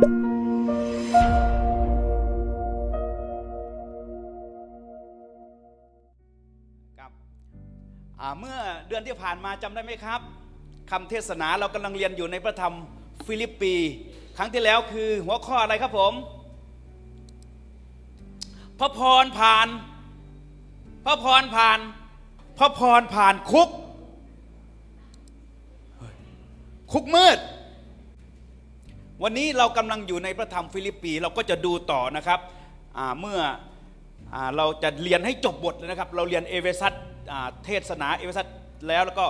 ครับอ่าเมื่อเดือนที่ผ่านมาจำได้ไหมครับคำเทศนาเรากำลังเรียนอยู่ในพระธรรมฟิลิปปี ครั้งที่แล้วคือหัวข้ออะไรครับผม พระพรผ่าน พระพรผ่าน พระพรผ่านคุก คุกมืด วันนี้เรากำลังอยู่ในพระธรรมฟิลิปปีเราก็จะดูต่อนะครับเมื่ออเราจะเรียนให้จบบทเลยนะครับ เราเรียนเอเวซัสเทศนาเอเวซัสแล้วแล้วก็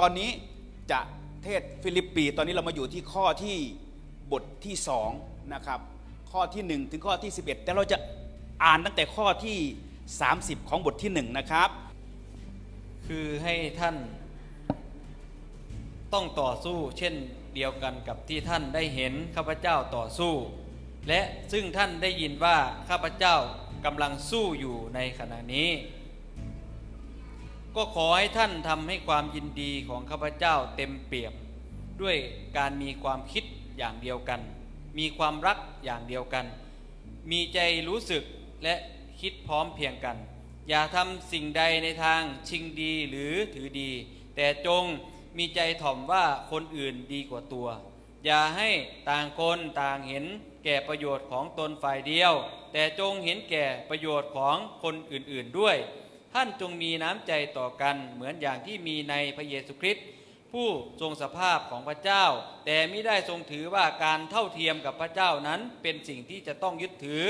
ตอนนี้จะเทศฟิลิปปี ตอนนี้เรามาอยู่ที่ข้อที่บทที่สองนะครับข้อที่ 1 ถึงข้อที่ 11 แต่เราจะอ่านตั้งแต่ข้อที่ 30 ของบทที่1นะครับ คือให้ท่านต้องต่อสู้เช่น เดียวกันกับที่ท่านได้เห็นข้าพเจ้าต่อสู้ และซึ่งท่านได้ยินว่าข้าพเจ้ากำลังสู้อยู่ในขณะนี้ ก็ขอให้ท่านทำให้ความยินดีของข้าพเจ้าเต็มเปี่ยมด้วยการมีความคิดอย่างเดียวกัน มีความรักอย่างเดียวกัน มีใจรู้สึกและคิดพร้อมเพียงกัน อย่าทำสิ่งใดในทางชิงดีหรือถือดี แต่จง มีใจถ่อมว่าคนอื่นดีกว่าตัว อย่าให้ต่างคนต่างเห็นแก่ประโยชน์ของตนฝ่ายเดียว แต่จงเห็นแก่ประโยชน์ของคนอื่นๆด้วย ท่านจงมีน้ำใจต่อกันเหมือนอย่างที่มีในพระเยซูคริสต์ผู้ทรงสภาพของพระเจ้า แต่ไม่ได้ทรงถือว่าการเท่าเทียมกับพระเจ้านั้นเป็นสิ่งที่จะต้องยึดถือ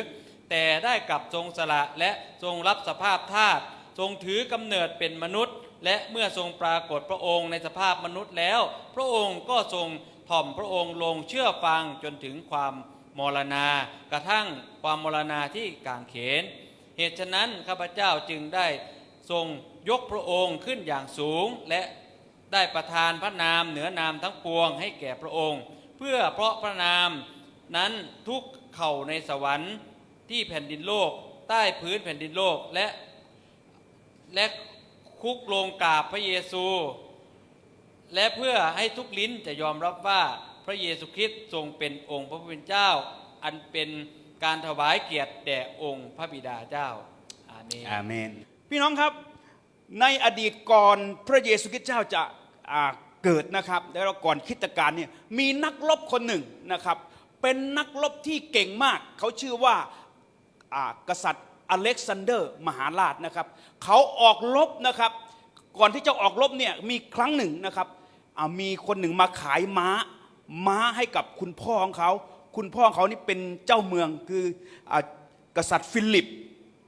แต่ได้กลับทรงสละและทรงรับสภาพทาสทรงถือกำเนิดเป็นมนุษย์ และเมื่อทรงปรากฏพระองค์ในสภาพมนุษย์แล้ว พระองค์ก็ทรงถ่อมพระองค์ลงเชื่อฟังจนถึงความมรณา กระทั่งความมรณาที่กางเขน เหตุฉะนั้นข้าพเจ้าจึงได้ทรงยกพระองค์ขึ้นอย่างสูง และได้ประทานพระนามเหนือนามทั้งปวงให้แก่พระองค์ เพื่อเพราะพระนามนั้นทุกเข่าในสวรรค์ที่แผ่นดินโลก ใต้พื้นแผ่นดินโลกและและ คุกลงกราบพระเยซู และเพื่อให้ทุกลิ้นจะยอมรับว่าพระเยซูคริสต์ทรงเป็นองค์พระผู้เป็นเจ้า อันเป็นการถวายเกียรติแด่องค์พระบิดาเจ้าอาเมนอาเมน พี่น้องครับในอดีตก่อนพระเยซูคริสต์เจ้าจะอ่าเกิดนะครับ แล้วก่อนคริสตกาลเนี่ยมีนักรบคนหนึ่งนะครับ เป็นนักรบที่เก่งมาก เขาชื่อว่าอ่ากษัตริย์ อเล็กซานเดอร์มหาราชนะครับ เขาออกรบนะครับ ก่อนที่จะออกรบเนี่ยมีครั้งหนึ่งนะครับมีคนหนึ่งมาขายม้า ม้าให้กับคุณพ่อของเขา คุณพ่อของเขานี่เป็นเจ้าเมืองคืออกษัตริย์ฟิลิป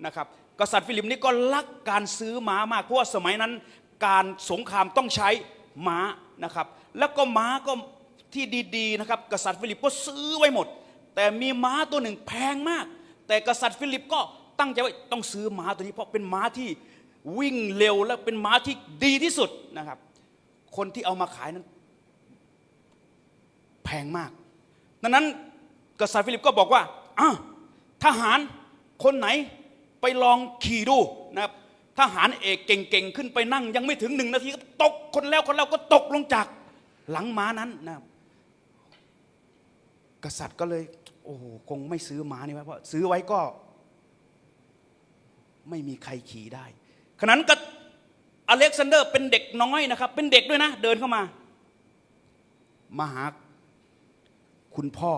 นะครับกษัตริย์ฟิลิปนี่ก็รักการซื้อม้ามากเพราะว่าสมัยนั้นการสงครามต้องใช้ม้านะครับ แล้วก็ม้าก็ที่ดีๆนะครับ กษัตริย์ฟิลิปก็ซื้อไว้หมด แต่มีม้าตัวหนึ่งแพงมาก แต่กษัตริย์ฟิลิปก็ ตั้งใจว่าต้องซื้อม้าตัวนี้เพราะเป็นม้าที่วิ่งเร็วและเป็นม้าที่ดีที่สุดนะครับ คนที่เอามาขายนั้น แพงมาก ดังนั้นกษัตริย์ฟิลิปก็บอกว่าอะทหารคนไหนไปลองขี่ดูนะครับทหารเอกเก่งๆ ขึ้นไปนั่ง ยังไม่ถึงหนึ่งนาทีก็ตกคนแล้วคนแล้วก็ตกลงจากหลังม้านั้นนะครับกษัตริย์ก็เลย โอ้โหคงไม่ซื้อม้านี่ไว้เพราะซื้อไว้ก็ ไม่มีใครขี่ได้ขณะนั้นก็อเล็กซานเดอร์เป็นเด็กน้อยนะครับ เป็นเด็กด้วยนะ เดินเข้ามา มาหาคุณพ่อ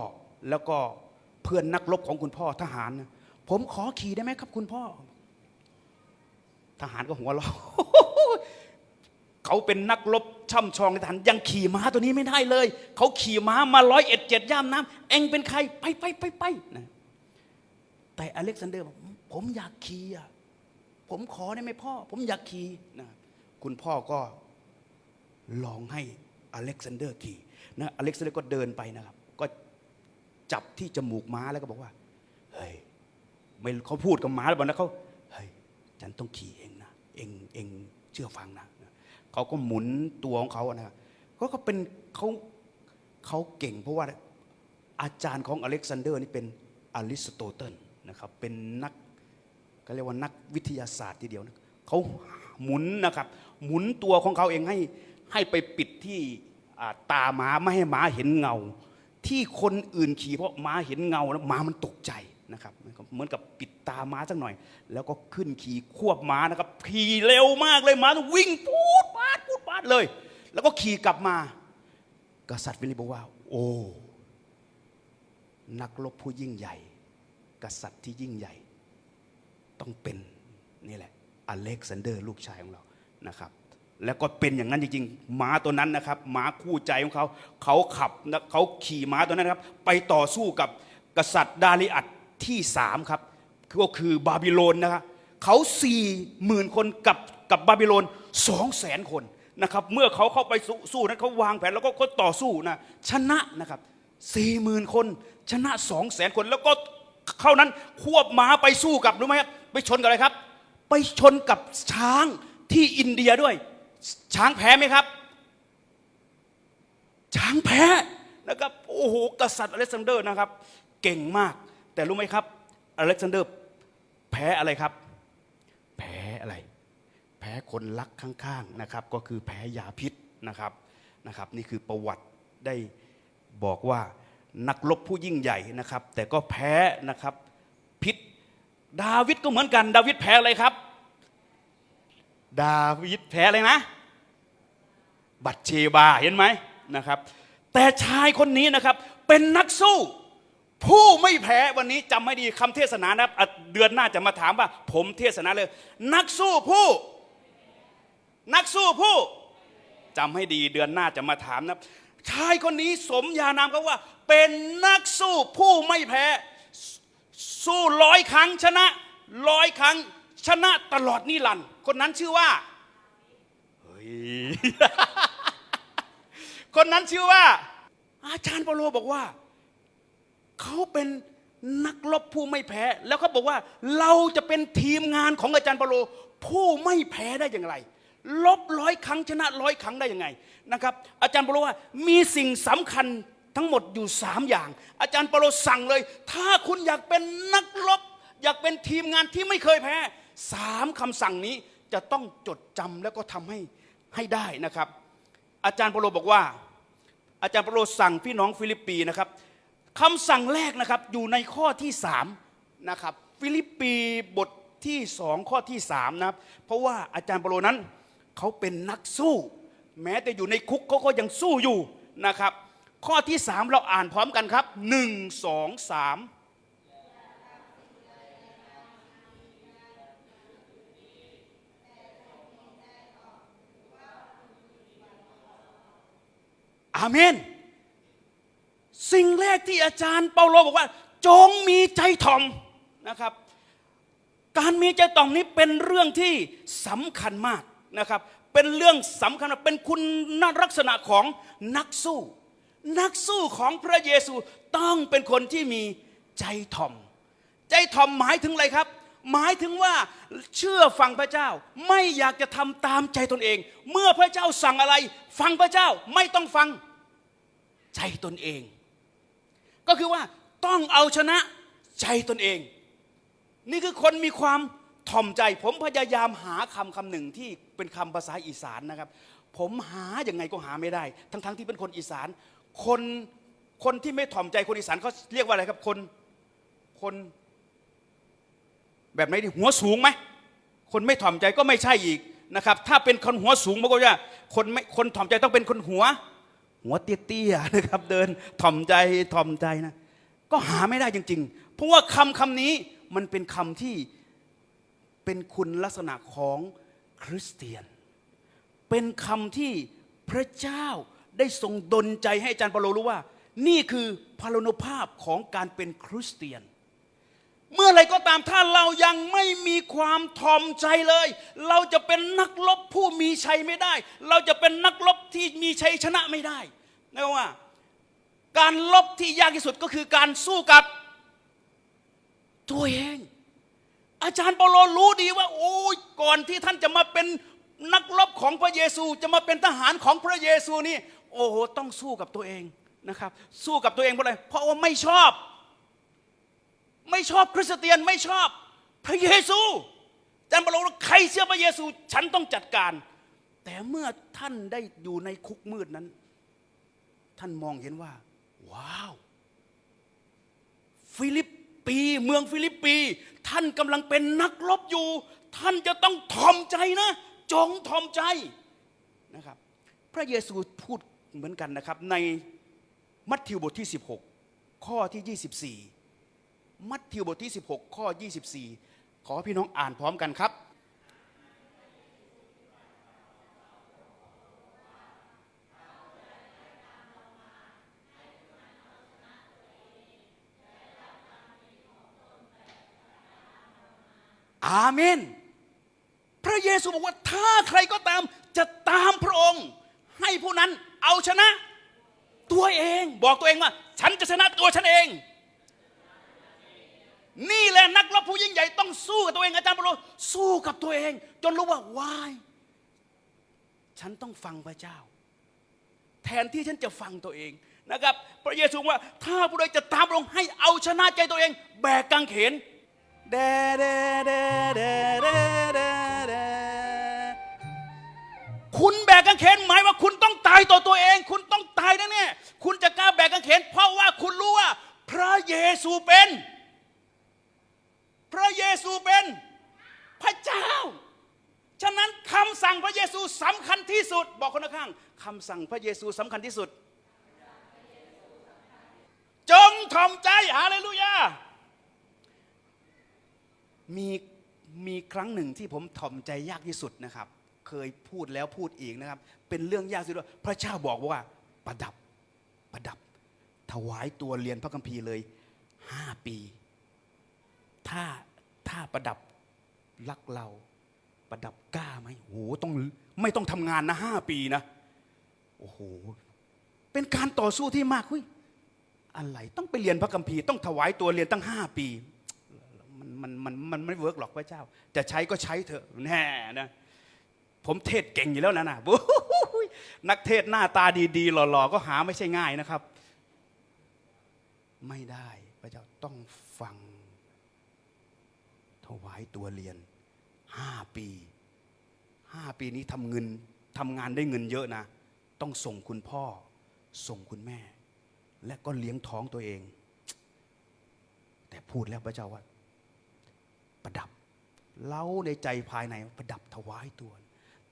แล้วก็เพื่อนนักรบของคุณพ่อทหารนะผมขอขี่ได้ไหมครับ คุณพ่อ ทหารก็หัวเราะเขาเป็นนักรบช่ำชองในทหารยังขี่ม้าตัวนี้ไม่ได้เลย เขาขี่ม้ามาร้อยเอ็ดเจ็ดย่ามน้ำเองเป็นใคร ไปไปไปไปนะแต่อเล็กซานเดอร์บอกผมอยากขี่อะ ผมขอได้ไหมพ่อ ผมอยากขี่นะคุณพ่อก็ลองให้อเล็กซานเดอร์ขี่นะอเล็กซานเดอร์ก็เดินไปนะครับ ก็จับที่จมูกม้าแล้วก็บอกว่า เฮ้ยไม่เขาพูดกับม้าแล้วบอกนะเขาเฮ้ยฉันต้องขี่เองนะ เองเองเชื่อฟังนะเขาก็หมุนตัวของเขาอะนะเขาก็เป็นเขาเขาเก่งเพราะว่าอาจารย์ของอเล็กซานเดอร์นี่เป็นอริสโตเติลนะครับเป็นนัก ก็เรียกว่านักวิทยาศาสตร์ทีเดียวนะเขาหมุนนะครับ หมุนตัวของเขาเองให้ให้ไปปิดที่ตาหมาไม่ให้หมาเห็นเงา ที่คนอื่นขี่เพราะหมาเห็นเงาแล้วหมามันตกใจนะครับเหมือนกับปิดตาม้าสักหน่อย แล้วก็ขึ้นขี่ควบม้านะครับขี่เร็วมากเลยม้าต้องวิ่งปูดปาดปูดปาดเลย แล้วก็ขี่กลับมา กษัตริย์ฟิลิบอกว่า โอ้นักรบผู้ยิ่งใหญ่ กษัตริย์ที่ยิ่งใหญ่ ต้องเป็นนี่แหละอเล็กซานเดอร์ลูกชายของเรานะครับ แล้วก็เป็นอย่างนั้นจริงๆม้าตัวนั้นนะครับม้าคู่ใจของเขาเขาขับเขาขี่ม้าตัวนั้นนะครับ ไปต่อสู้กับกษัตริย์ดาริอัดที่สามครับก็คือบาบิโลนนะครับเขาสี่หมื่นคนกับกับบาบิโลนสองแสนคนนะครับเมื่อเขาเข้าไปสู้สู้นั้นเขาวางแผนแล้วก็เขาต่อสู้นะชนะนะครับสี่หมื่นคน ชนะสองแสนคน แล้วก็เข้านั้นควบม้าไปสู้กับรู้ไหมครับ ไปชนกับอะไรครับ ไปชนกับช้างที่อินเดียด้วย ช้างแพ้ไหมครับ ช้างแพ้นะครับโอ้โหกษัตริย์อเล็กซานเดอร์นะครับ เก่งมาก แต่รู้ไหมครับ อเล็กซานเดอร์แพ้อะไรครับ แพ้อะไร แพ้คนรักข้างๆนะครับ ก็คือแพ้ยาพิษนะครับนะครับ นี่คือประวัติได้บอกว่านักรบผู้ยิ่งใหญ่นะครับ แต่ก็แพ้นะครับ ดาวิดก็เหมือนกัน ดาวิดแพ้อะไรครับ ดาวิดแพ้อะไรนะ บัตเชบาเห็นไหมนะครับ แต่ชายคนนี้นะครับ เป็นนักสู้ ผู้ไม่แพ้วันนี้จำให้ดีคำเทศนานะเดือนหน้าจะมาถามว่า ผมเทศนาเลย นักสู้ผู้ นักสู้ผู้จำให้ดีเดือนหน้าจะมาถามนะชายคนนี้สมญานามเขาว่า เป็นนักสู้ผู้ไม่แพ้ สู้ร้อยครั้งชนะร้อยครั้งชนะตลอดนิรันดร์คนนั้นชื่อว่าเฮ้ยคนนั้นชื่อว่า อาจารย์เปโลบอกว่า เขาเป็นนักรบผู้ไม่แพ้ แล้วเขาบอกว่า เราจะเป็นทีมงานของอาจารย์เปโลผู้ไม่แพ้ได้อย่างไร ลบร้อยครั้งชนะร้อยครั้งได้ยังไงนะครับ อาจารย์เปาโลว่ามีสิ่งสำคัญ ทั้งหมดอยู่สามอย่าง อาจารย์เปโลสั่งเลย ถ้าคุณอยากเป็นนักรบอยากเป็นทีมงานที่ไม่เคยแพ้สามคำสั่งนี้จะต้องจดจำแล้วก็ทำให้ให้ได้นะครับ อาจารย์เปโลบอกว่า อาจารย์เปโลสั่งพี่น้องฟิลิปปีนะครับคำสั่งแรกนะครับอยู่ในข้อที่สามนะครับฟิลิปปีบทที่สองข้อที่สามนะครับ เพราะว่าอาจารย์เปโลนั้นเขาเป็นนักสู้ แม้แต่อยู่ในคุกเขาก็ยังสู้อยู่นะครับ ข้อที่สามเราอ่านพร้อมกันครับหนึ่งสองสามอาเมน สิ่งแรกที่อาจารย์เปาโลบอกว่า จงมีใจถ่อมนะครับ การมีใจต่อมนี้เป็นเรื่องที่สำคัญมากนะครับ เป็นเรื่องสำคัญเป็นคุณลักษณะของนักสู้ นักสู้ของพระเยซูต้องเป็นคนที่มีใจถ่อม ใจถ่อมหมายถึงอะไรครับ หมายถึงว่าเชื่อฟังพระเจ้า ไม่อยากจะทำตามใจตนเอง เมื่อพระเจ้าสั่งอะไร ฟังพระเจ้าไม่ต้องฟังใจตนเอง ก็คือว่าต้องเอาชนะใจตนเอง นี่คือคนมีความถ่อมใจผมพยายามหาคำคำหนึ่งที่เป็นคำภาษาอีสานนะครับ ผมหาอย่างไงก็หาไม่ได้ ทั้งๆทที่เป็นคนอีสาน คนคนที่ไม่ถ่อมใจคนอีสานเขาเรียกว่าอะไรครับ คนคนแบบไหนดีหัวสูงไหมคนไม่ถ่อมใจก็ไม่ใช่อีกนะครับ ถ้าเป็นคนหัวสูงมันก็จะคนไม่คนถ่อมใจต้องเป็นคนหัว หัวเตี้ยๆนะครับ เดินถ่อมใจถ่อมใจนะ ก็หาไม่ได้จริง ๆ เพราะว่าคำคำนี้มันเป็นคำที่เป็นคุณลักษณะของคริสเตียน เป็นคำที่พระเจ้า ได้ทรงดลใจให้อาจารย์เปาโลรู้ว่า นี่คือพลานุภาพของการเป็นคริสเตียน เมื่อไรก็ตามถ้าเรายังไม่มีความทอมใจเลย เราจะเป็นนักรบผู้มีชัยไม่ได้ เราจะเป็นนักรบที่มีชัยชนะไม่ได้นะว่า การลบที่ยากที่สุดก็คือการสู้กับตัวเองอาจารย์เปาโลรู้ดีว่า โอ้ยก่อนที่ท่านจะมาเป็นนักรบของพระเยซู จะมาเป็นทหารของพระเยซูนี่ โอ้โหต้องสู้กับตัวเองนะครับ สู้กับตัวเองเพราะอะไรเพราะว่าไม่ชอบ ไม่ชอบคริสเตียนไม่ชอบ พระเยซูจารย์เปาโลว่าใครเชื่อพระเยซู ฉันต้องจัดการ แต่เมื่อท่านได้อยู่ในคุกมืดนั้น ท่านมองเห็นว่า ว้าว ฟิลิปปีเมืองฟิลิปปี ท่านกำลังเป็นนักรบอยู่ ท่านจะต้องทอมใจนะ จงทอมใจนะครับ พระเยซูพูด เหมือนกันนะครับ ในมัทธิวบทที่ 16 ข้อที่ 24 มัทธิวบทที่ 16 ข้อ 24 ขอพี่น้องอ่านพร้อมกันครับ อาเมน พระเยซูบอกว่าถ้าใครก็ตามจะตามพระองค์ให้ผู้นั้น เอาชนะ ตัวเอง บอกตัวเองว่า ฉันจะชนะตัวฉันเอง นี่แหละนักรบผู้ยิ่งใหญ่ต้องสู้กับตัวเองอาจารย์เปาโลสู้กับตัวเอง จนรู้ว่าวายฉันต้องฟังพระเจ้า แทนที่ฉันจะฟังตัวเองนะครับ พระเยซูว่า ถ้าผู้ใดจะตามพระองค์ให้เอาชนะใจตัวเอง แบกกางเขนเดเดเดเดเดเด คุณแบกกางเขนหมายว่าคุณต้องตายต่อตัวเอง คุณต้องตายนะเนี่ยคุณจะกล้าแบกกางเขน เพราะว่าคุณรู้ว่า พระเยซูเป็น พระเยซูเป็น พระเจ้า ฉะนั้นคำสั่งพระเยซูสำคัญที่สุด บอกคนข้างๆคำสั่งพระเยซูสำคัญที่สุด จงทอมใจฮาเลลูยามีมีครั้งหนึ่งที่ผมถ่อมใจยากที่สุดนะครับ เคยพูดแล้วพูดอีกนะครับ เป็นเรื่องยากสุดว่าพระเจ้าบอกว่าประดับประดับ ถวายตัวเรียนพระคัมภีร์เลยห้าปี ถ้าถ้าประดับรักเราประดับกล้าไหมโอ้โหต้องไม่ต้องทำงานนะห้าปีนะโอ้โหเป็นการต่อสู้ที่มากเฮ้ยอะไรต้องไปเรียนพระคัมภีร์ต้องถวายตัวเรียนตั้งห้าปี มันมันมันมันไม่เวิร์กหรอกพระเจ้า จะใช้ก็ใช้เถอะแน่นะ ผมเทศเก่งอยู่แล้วนะนะนักเทศหน้าตาดีๆ หล่อๆ ก็หาไม่ใช่ง่ายนะครับ ไม่ได้พระเจ้าต้องฟัง ถวายตัวเรียนห้าปีห้าปีนี้ทำเงินทำงานได้เงินเยอะนะ ต้องส่งคุณพ่อ ส่งคุณแม่ และก็เลี้ยงท้องตัวเอง แต่พูดแล้วพระเจ้าว่า ประดับเล้าในใจภายในประดับถวายตัว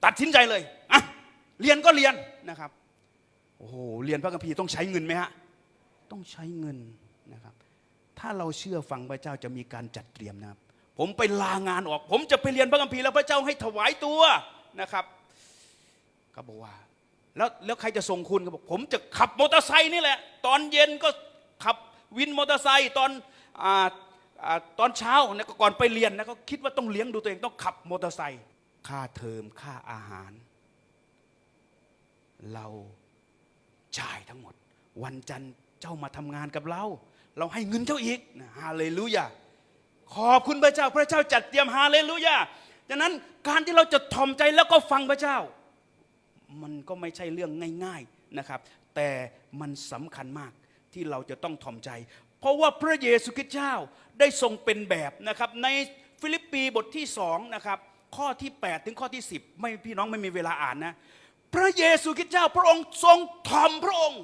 ตัดสินใจเลยอะเรียนก็เรียนนะครับ โอ้โห เรียนพระคัมภีร์ต้องใช้เงินไหมฮะ ต้องใช้เงินนะครับ ถ้าเราเชื่อฟังพระเจ้าจะมีการจัดเตรียมนะครับ ผมไปลางานออก ผมจะไปเรียนพระคัมภีร์แล้วพระเจ้าให้ถวายตัวนะครับเขาบอกว่า แล้วแล้วใครจะส่งคุณก็บอกผมจะขับมอเตอร์ไซค์นี่แหละ ตอนเย็นก็ขับวินมอเตอร์ไซค์ตอนอาอาตอนเช้านะก็ก่อนไปเรียนนะก็คิดว่าต้องเลี้ยงดูตัวเองต้องขับมอเตอร์ไซค์ ค่าเทอมค่าอาหาร เราจ่ายทั้งหมด วันจันทร์เจ้ามาทำงานกับเรา เราให้เงินเจ้าอีกฮาเลลูยาขอบคุณพระเจ้า พระเจ้าจัดเตรียมฮาเลลูยาดังนั้นการที่เราจะถ่อมใจแล้วก็ฟังพระเจ้า มันก็ไม่ใช่เรื่องง่าย ๆนะครับ แต่มันสำคัญมากที่เราจะต้องถ่อมใจ เพราะว่าพระเยซูคริสต์เจ้าได้ทรงเป็นแบบนะครับ ในฟิลิปปีบทที่สองนะครับ ข้อที่ 8 ถึงข้อที่ 10 ไม่พี่น้องไม่มีเวลาอ่านนะ พระเยซูคริสต์เจ้าพระองค์ทรงถ่อมพระองค์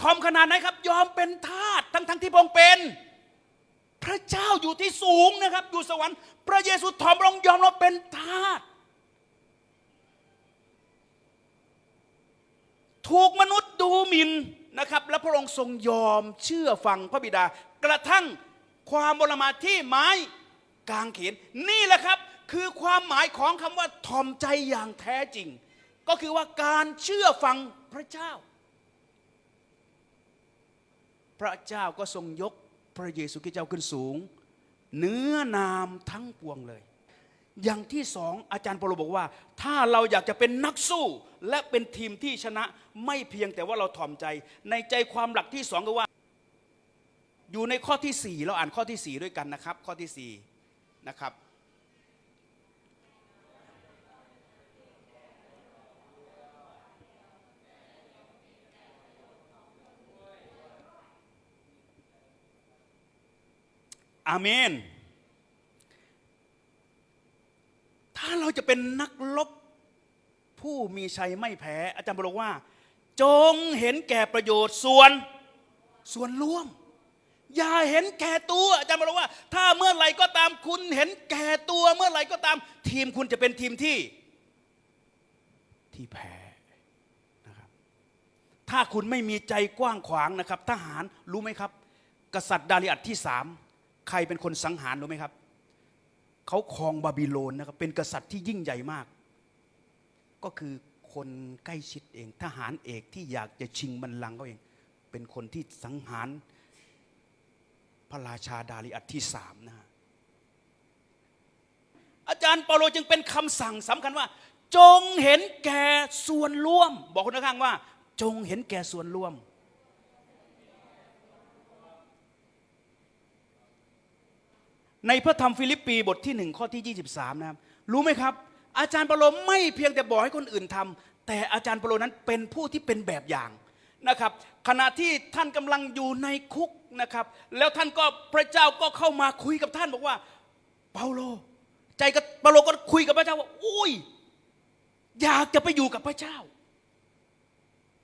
ถ่อมขนาดไหนครับ ยอมเป็นทาสทั้งทั้งที่พระองค์เป็น พระเจ้าอยู่ที่สูงนะครับ อยู่สวรรค์ พระเยซูถ่อมพระองค์ยอมเราเป็นทาสถูกมนุษย์ดูหมิ่นนะครับ และพระองค์ทรงยอมเชื่อฟังพระบิดา กระทั่งความบรมาที่ไม้กางเขนนี่แหละครับ คือความหมายของคำว่าทอมใจอย่างแท้จริง ก็คือว่าการเชื่อฟังพระเจ้า พระเจ้าก็ทรงยกพระเยซูคริสต์เจ้าขึ้นสูง เนื้อนามทั้งปวงเลย อย่างที่สองอาจารย์เปาโลบอกว่า ถ้าเราอยากจะเป็นนักสู้และเป็นทีมที่ชนะไม่เพียงแต่ว่าเราถ่อมใจ ในใจความหลักที่สองก็ว่า อยู่ในข้อที่สี่เราอ่านข้อที่สี่ด้วยกันนะครับ ข้อที่สี่นะครับ อาเมน ถ้าเราจะเป็นนักรบผู้มีชัยไม่แพ้ อาจารย์บอกว่า จงเห็นแก่ประโยชน์ส่วนส่วนรวม อย่าเห็นแก่ตัว อาจารย์บอกว่า ถ้าเมื่อไหร่ก็ตามคุณเห็นแก่ตัวเมื่อไหร่ก็ตาม ทีมคุณจะเป็นทีมที่ ที่แพ้นะครับ ถ้าคุณไม่มีใจกว้างขวางนะครับ ทหารรู้ไหมครับ กษัตริย์ดาริอัตที่สาม ใครเป็นคนสังหารรู้ไหมครับ เขาครองบาบิโลนนะครับ เป็นกษัตริย์ที่ยิ่งใหญ่มาก ก็คือคนใกล้ชิดเอง ทหารเอกที่อยากจะชิงบัลลังก์เขาเอง เป็นคนที่สังหารพระราชาดาริอัตที่สามนะฮะอาจารย์เปาโลจึงเป็นคำสั่งสำคัญว่า จงเห็นแก่ส่วนร่วม บอกคนข้างว่า จงเห็นแก่ส่วนร่วม ในพระธรรมฟิลิปปีบทที่หนึ่งข้อที่ 23 นะครับ รู้ไหมครับ อาจารย์เปโลไม่เพียงแต่บอกให้คนอื่นทำแต่อาจารย์เปโลนั้นเป็นผู้ที่เป็นแบบอย่างนะครับ ขณะที่ท่านกำลังอยู่ในคุกนะครับ แล้วท่านก็พระเจ้าก็เข้ามาคุยกับท่านบอกว่า เปาโล ใจกับเปาโลก็คุยกับพระเจ้าว่าอุ้ยอยากจะไปอยู่กับพระเจ้า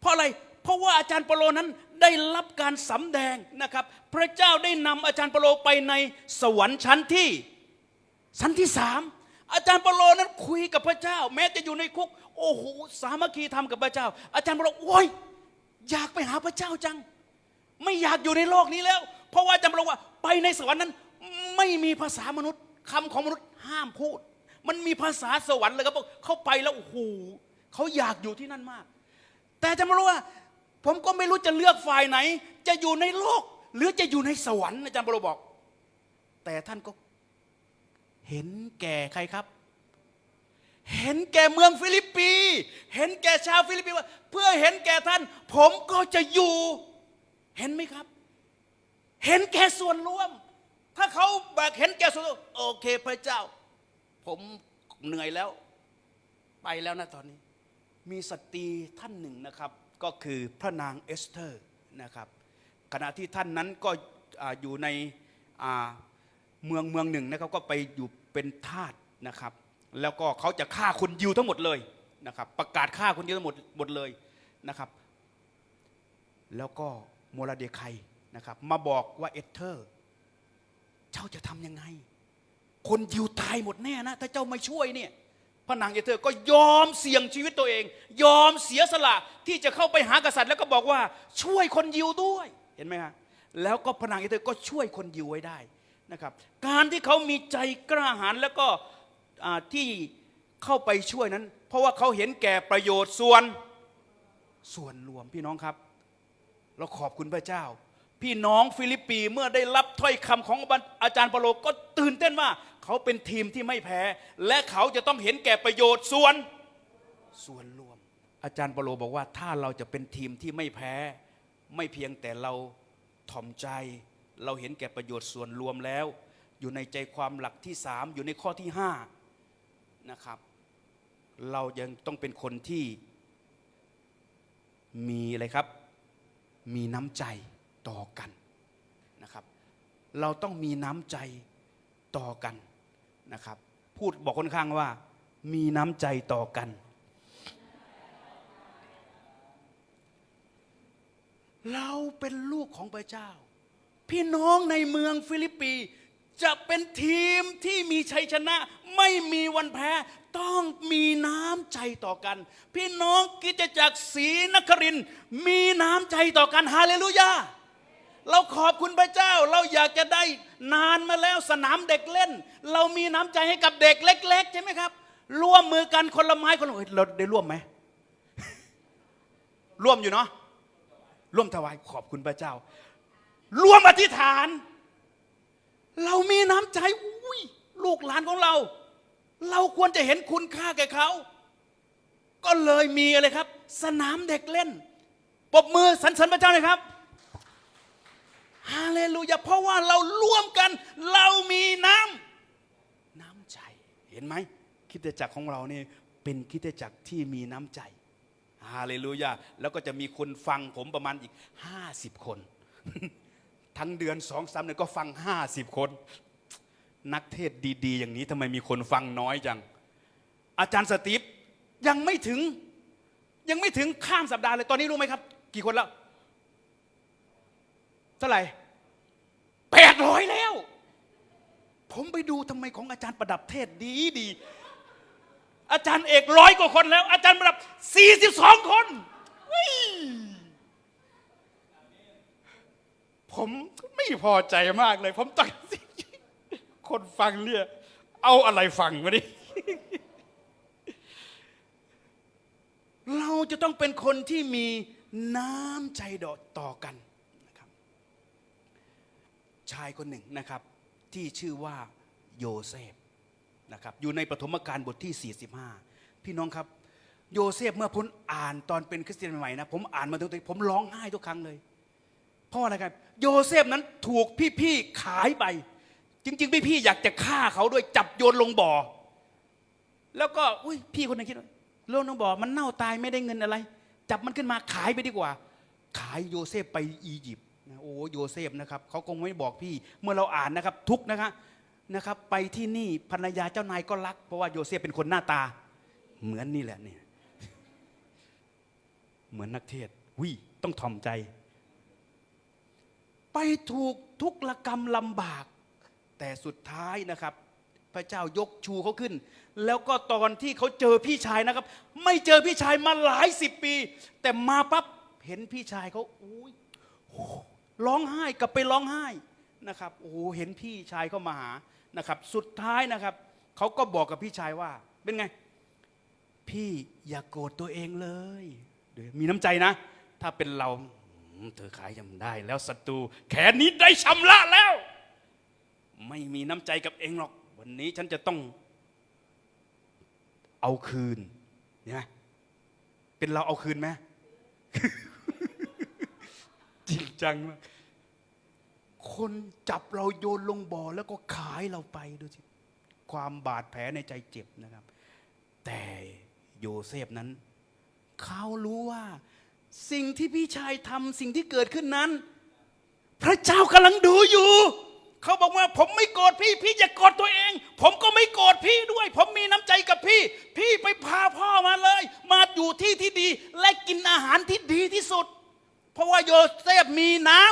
เพราะอะไร เพราะว่าอาจารย์เปโลนั้น ได้รับการสำแดงนะครับ พระเจ้าได้นำอาจารย์เปโลไปในสวรรค์ชั้นที่ชั้นที่สามอาจารย์เปโลนั้นคุยกับพระเจ้า แม้จะอยู่ในคุก โอ้โหสามัคคีทำกับพระเจ้า อาจารย์เปโลโอ้ยอยากไปหาพระเจ้าจัง ไม่อยากอยู่ในโลกนี้แล้ว เพราะว่าอาจารย์เปโลว่าไปในสวรรค์นั้นไม่มีภาษามนุษย์คำของมนุษย์ห้ามพูด มันมีภาษาสวรรค์เลยครับเขาไปแล้วโอ้โหเขาอยากอยู่ที่นั่นมาก แต่จะมารู้ว่า ผมก็ไม่รู้จะเลือกฝ่ายไหน จะอยู่ในโลก หรือจะอยู่ในสวรรค์อาจารย์เปโลบอก แต่ท่านก็เห็นแก่ใครครับ เห็นแก่เมืองฟิลิปปี เห็นแก่ชาวฟิลิปปีว่า เพื่อเห็นแก่ท่าน ผมก็จะอยู่ เห็นไหมครับ เห็นแก่ส่วนรวม ถ้าเขาแบกเห็นแก่ส่วนรวมโอเคพระเจ้า ผมเหนื่อยแล้ว ไปแล้วนะตอนนี้ มีสตรีท่านหนึ่งนะครับ ก็คือพระนางเอสเธอร์นะครับขณะที่ท่านนั้นก็ออยู่ในเมืองเมืองหนึ่งนะครับก็ไปอยู่เป็นทาสนะครับ แล้วก็เขาจะฆ่าคนยิวทั้งหมดเลยนะครับประกาศฆ่าคนยิวทั้งหมดหมดเลยนะครับ แล้วก็โมราเดคัยนะครับมาบอกว่าเอสเธอร์เจ้าจะทำยังไง คนยิวตายหมดแน่นะถ้าเจ้าไม่ช่วยเนี่ย พระนางเอเธอร์ก็ยอมเสี่ยงชีวิตตัวเอง ยอมเสียสละที่จะเข้าไปหากษัตริย์ แล้วก็บอกว่าช่วยคนยิวด้วยเห็นไหมฮะแล้วก็พระนางเอเธอร์ก็ช่วยคนยิวไว้ได้นะครับ การที่เขามีใจกล้าหาญแล้วก็ที่เข้าไปช่วยนั้น เพราะว่าเขาเห็นแก่ประโยชน์ส่วนส่วนรวมพี่น้องครับ เราขอบคุณพระเจ้า พี่น้องฟิลิปปีเมื่อได้รับถ้อยคำของอาจารย์เปโลก็ตื่นเต้นว่า เขาเป็นทีมที่ไม่แพ้ และเขาจะต้องเห็นแก่ประโยชน์ส่วนส่วนรวม อาจารย์เปโลบอกว่าถ้าเราจะเป็นทีมที่ไม่แพ้ ไม่เพียงแต่เราถ่อมใจ เราเห็นแก่ประโยชน์ส่วนรวมแล้ว อยู่ในใจความหลักที่สามอยู่ในข้อที่ห้านะครับ เรายังต้องเป็นคนที่มีอะไรครับ มีน้ำใจ ต่อกันนะครับ เราต้องมีน้ำใจต่อกันนะครับ พูดบอกคนข้างว่า มีน้ำใจต่อกัน เราเป็นลูกของพระเจ้า พี่น้องในเมืองฟิลิปปีจะเป็นทีมที่มีชัยชนะ ไม่มีวันแพ้ ต้องมีน้ำใจต่อกัน พี่น้องกิจจักรศรีนครินมีน้ำใจต่อกันฮาเลลูยา เราขอบคุณพระเจ้า เราอยากจะได้นานมาแล้วสนามเด็กเล่น เรามีน้ำใจให้กับเด็กเล็ก ๆ ใช่ไหมครับ ร่วมมือกันคนละไม้คนละเอ้ยเราได้ร่วมไหมร่วมอยู่เนาะร่วมถวายขอบคุณพระเจ้า ร่วมอธิษฐาน เรามีน้ำใจอุ้ยลูกหลานของเรา เราควรจะเห็นคุณค่าแก่เขา ก็เลยมีอะไรครับ สนามเด็กเล่นปบมือสรรเสริญพระเจ้าหน่อยครับ ฮาเลลูยาเพราะว่าเราร่วมกัน เรามีน้ำน้ำใจ เห็นไหมคิดจักรของเราเนี่เป็นคิดจักรที่มีน้ำใจฮาเลลูยาแล้วก็จะมีคนฟังผมประมาณอีกห้าสิบคน ทั้งเดือนสองสามเดือนก็ฟังห้าสิบคน นักเทศดีๆ อย่างนี้ทำไมมีคนฟังน้อยจัง อาจารย์สตีฟยังไม่ถึง ยังไม่ถึงข้ามสัปดาห์เลย ตอนนี้รู้ไหมครับ กี่คนแล้ว เท่าไหร่แปดร้อยแล้ว ผมไปดูทำไมของอาจารย์ประดับเทศดีดี อาจารย์เอกร้อยกว่าคนแล้ว อาจารย์ประดับสี่สิบสองคนเฮ้ยผมไม่พอใจมากเลย ผมตั้งคนฟังเนี่ยเอาอะไรฟังมาดิเราจะต้องเป็นคนที่มีน้ำใจดอต่อกันนะครับ ชายคนหนึ่งนะครับ ที่ชื่อว่าโยเซฟนะครับอยู่ในปฐมกาลบทที่ 45 พี่น้องครับ โยเซฟเมื่อผมอ่านตอนเป็นคริสเตียนใหม่นะผมอ่านมาทุกทีผมร้องไห้ทุกครั้งเลย เพราะอะไรครับ โยเซฟนั้นถูกพี่ๆขายไป จริง ๆ พี่ๆอยากจะฆ่าเขาด้วยจับโยนลงบ่อ แล้วก็อุ้ยพี่คนหนึงคิดว่าโลกน้องบ่อมันเน่าตายไม่ได้เงินอะไร จับมันขึ้นมาขายไปดีกว่า ขายโยเซฟไปอียิปต์ นะโอ้โยเซฟนะครับเขาคงไม่บอกพี่ เมื่อเราอ่านนะครับ ทุกนะครับนะครับ ไปที่นี่ภรรยาเจ้านายก็รัก เพราะว่าโยเซฟเป็นคนหน้าตา เหมือนนี่แหละเนี่ยเหมือนนักเทศวิต้องถ่อมใจ ไปถูกทุกรกรรมลำบาก แต่สุดท้ายนะครับ พระเจ้ายกชูเขาขึ้น แล้วก็ตอนที่เขาเจอพี่ชายนะครับ ไม่เจอพี่ชายมาหลายสิบปี แต่มาปั๊บเห็นพี่ชายเขาอุ้ยโอ้โห ร้องไห้กลับไปร้องไห้นะครับโอ้โหเห็นพี่ชายเข้ามาหานะครับ สุดท้ายนะครับเขาก็บอกกับพี่ชายว่า เป็นไง พี่อย่าโกรธตัวเองเลยเดี๋ยวมีน้ำใจนะ ถ้าเป็นเราเธอขายยังได้ แล้วศัตรูแขนนี้ได้ชำระแล้ว ไม่มีน้ำใจกับเองหรอก วันนี้ฉันจะต้องเอาคืนเนี่ยเป็นเราเอาคืนไหม จริงจังมากคนจับเราโยนลงบ่อแล้วก็ขายเราไปดูสิความบาดแผลในใจเจ็บนะครับ แต่โยเซฟนั้น เขารู้ว่า สิ่งที่พี่ชายทำสิ่งที่เกิดขึ้นนั้น พระเจ้ากำลังดูอยู่ เขาบอกว่าผมไม่โกรธพี่ พี่อย่าโกรธตัวเอง ผมก็ไม่โกรธพี่ด้วย ผมมีน้ำใจกับพี่ พี่ไปพาพ่อมาเลย มาอยู่ที่ที่ดี และกินอาหารที่ดีที่สุด เพราะว่าโยเซฟมีน้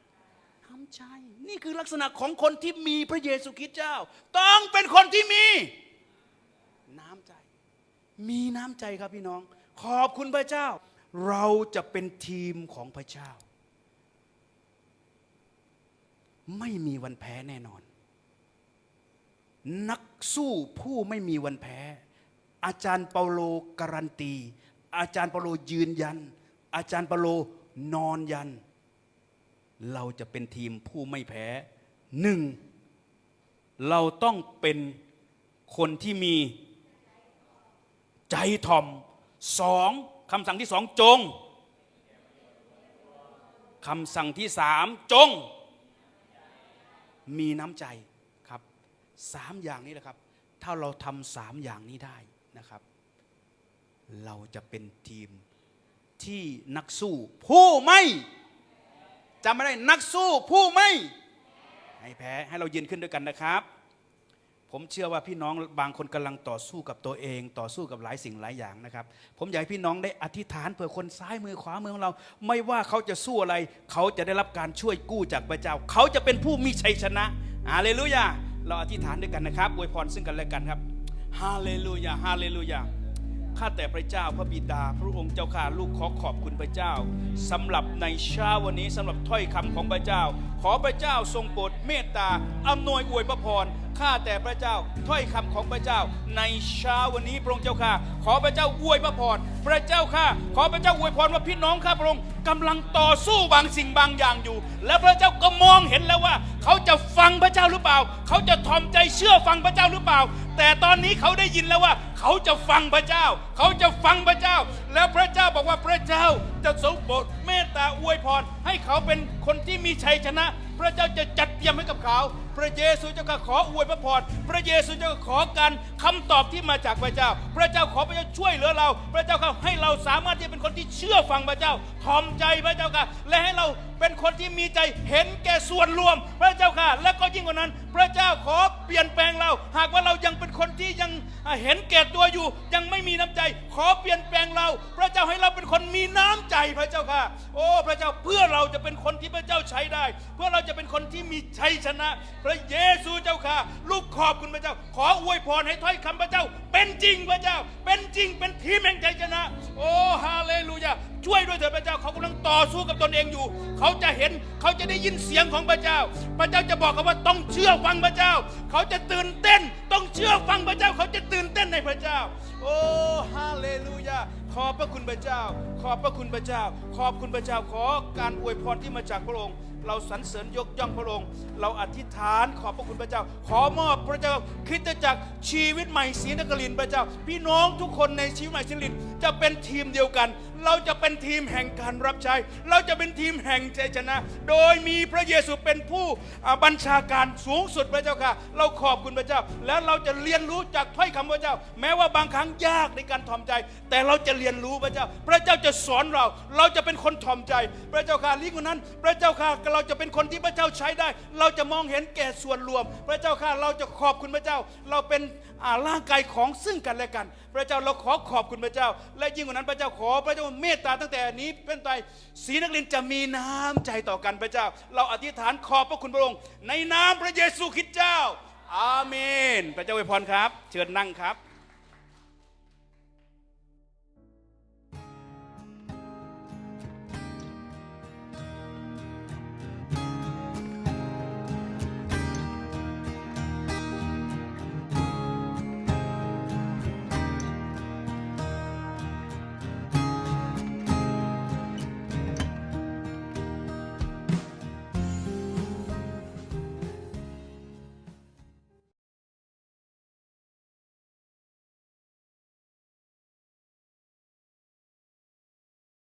ำน้ำใจ นี่คือลักษณะของคนที่มีพระเยซูคริสต์เจ้า ต้องเป็นคนที่มี น้ำใจ มีน้ำใจครับพี่น้อง ขอบคุณพระเจ้า เราจะเป็นทีมของพระเจ้า ไม่มีวันแพ้แน่นอน นักสู้ผู้ไม่มีวันแพ้ อาจารย์เปาโลการันตีอาจารย์เปาโลยืนยัน อาจารย์เปาโล นอนยัน เราจะเป็นทีมผู้ไม่แพ้หนึ่งเราต้องเป็นคนที่มีใจถ่อมสองคำสั่งที่สองจงคำสั่งที่สามจง มีน้ำใจครับสามอย่างนี้แหละครับ ถ้าเราทำสามอย่างนี้ได้นะครับ เราจะเป็นทีม ที่นักสู้ผู้ไม่จำไม่ได้นักสู้ผู้ไม่ให้แพ้ให้เรายืนขึ้นด้วยกันนะครับ ผมเชื่อว่าพี่น้องบางคนกำลังต่อสู้กับตัวเอง ต่อสู้กับหลายสิ่งหลายอย่างนะครับ ผมอยากให้พี่น้องได้อธิษฐานเผื่อคนซ้ายมือขวามือของเรา ไม่ว่าเขาจะสู้อะไร เขาจะได้รับการช่วยกู้จากพระเจ้า เขาจะเป็นผู้มีชัยชนะฮาเลลูยาเราอธิษฐานด้วยกันนะครับอวยพรซึ่งกันและกันครับฮาเลลูยาฮาเลลูยา ข้าแต่พระเจ้าพระบิดา พระองค์เจ้าข้าลูกขอขอบคุณพระเจ้าสำหรับในเช้าวันนี้สำหรับถ้อยคำของพระเจ้า ขอพระเจ้าทรงโปรดเมตตาอำนวยอวยพระพร ข้าแต่พระเจ้าถ้อยคำของพระเจ้า ในเช้าวันนี้พระองค์เจ้าข้าขอพระเจ้าอวยพระพรพระเจ้าข้าขอพระเจ้าอวยพรว่าพี่น้องข้าพระองค์กำลังต่อสู้บางสิ่งบางอย่างอยู่ และพระเจ้าก็มองเห็นแล้วว่า เขาจะฟังพระเจ้าหรือเปล่า เขาจะทอมใจเชื่อฟังพระเจ้าหรือเปล่า แต่ตอนนี้เขาได้ยินแล้วว่า เขาจะฟังพระเจ้า เขาจะฟังพระเจ้า แล้วพระเจ้าบอกว่าพระเจ้าจะทรงโปรดเมตตาอวยพรให้เขาเป็นคนที่มีชัยชนะพระเจ้าจะจัดเตรียมให้กับเขา พระเยซูเจ้าขออวยพระพร พระเยซูเจ้าขอการคำตอบที่มาจากพระเจ้า พระเจ้าขอพระเจ้าช่วยเหลือเรา พระเจ้าเขาให้เราสามารถที่จะเป็นคนที่เชื่อฟังพระเจ้าทอมใจพระเจ้าค่ะและให้เราเป็นคนที่มีใจเห็นแก่ส่วนรวม พระเจ้าค่ะ และก็ยิ่งกว่านั้น พระเจ้าขอเปลี่ยนแปลงเรา หากว่าเรายังเป็นคนที่ยังเห็นแก่ตัวอยู่ ยังไม่มีน้ำใจ ขอเปลี่ยนแปลงเรา พระเจ้าให้เราเป็นคนมีน้ำใจพระเจ้าค่ะ โอ้ พระเจ้าเพื่อเราจะเป็นคนที่พระเจ้าใช้ได้ เพื่อเราจะเป็นคนที่มีชัยชนะ พระเยซูเจ้าค่ะ ลูกขอบคุณพระเจ้า ขออวยพรให้ถ้อยคำพระเจ้า เป็นจริงพระเจ้า เป็นจริงเป็นทีมแห่งชัยชนะ โอ้ฮาเลลูยาช่วยด้วยเถิดพระเจ้าเขากำลังต่อสู้กับตนเองอยู่ เขาจะเห็นเขาจะได้ยินเสียงของพระเจ้า พระเจ้าจะบอกเขาว่าต้องเชื่อฟังพระเจ้า เขาจะตื่นเต้น ต้องเชื่อฟังพระเจ้า เขาจะตื่นเต้นในพระเจ้า โอ้ฮาเลลูยาขอบพระคุณพระเจ้า ขอบพระคุณพระเจ้า ขอบคุณพระเจ้าขอการอวยพรที่มาจากพระองค์ เราสรรเสริญยกย่องพระองค์ เราอธิษฐานขอบพระคุณพระเจ้า ขอมอบพระเจ้าคริสตจักรชีวิตใหม่ศรีนครินพระเจ้า พี่น้องทุกคนในชีวิตใหม่ศรีนครินจะเป็นทีมเดียวกัน เราจะเป็นทีมแห่งการรับใช้ เราจะเป็นทีมแห่งชัยชนะ โดยมีพระเยซูเป็นผู้บัญชาการสูงสุดพระเจ้าค่ะ เราขอบคุณพระเจ้า แล้วเราจะเรียนรู้จากถ้อยคำพระเจ้า แม้ว่าบางครั้งยากในการถ่อมใจ แต่เราจะเรียนรู้พระเจ้า พระเจ้าจะสอนเรา เราจะเป็นคนถ่อมใจ พระเจ้าค่ะลิงกว่านั้น พระเจ้าค่ะเราจะเป็นคนที่พระเจ้าใช้ได้ เราจะมองเห็นแก่ส่วนรวม พระเจ้าค่ะเราจะขอบคุณพระเจ้า เราเป็นร่างกายของซึ่งกันและกัน พระเจ้าเราขอขอบคุณพระเจ้า และยิ่งกว่านั้นพระเจ้าขอพระเจ้าเมตตาตั้งแต่นี้เป็นไปศีนักเรียนจะมีน้ำใจต่อกันพระเจ้า เราอธิษฐานขอบพระคุณพระองค์ในนามพระเยซูคริสต์เจ้า อาเมน พระเจ้าอวยพรครับ เชิญนั่งครับ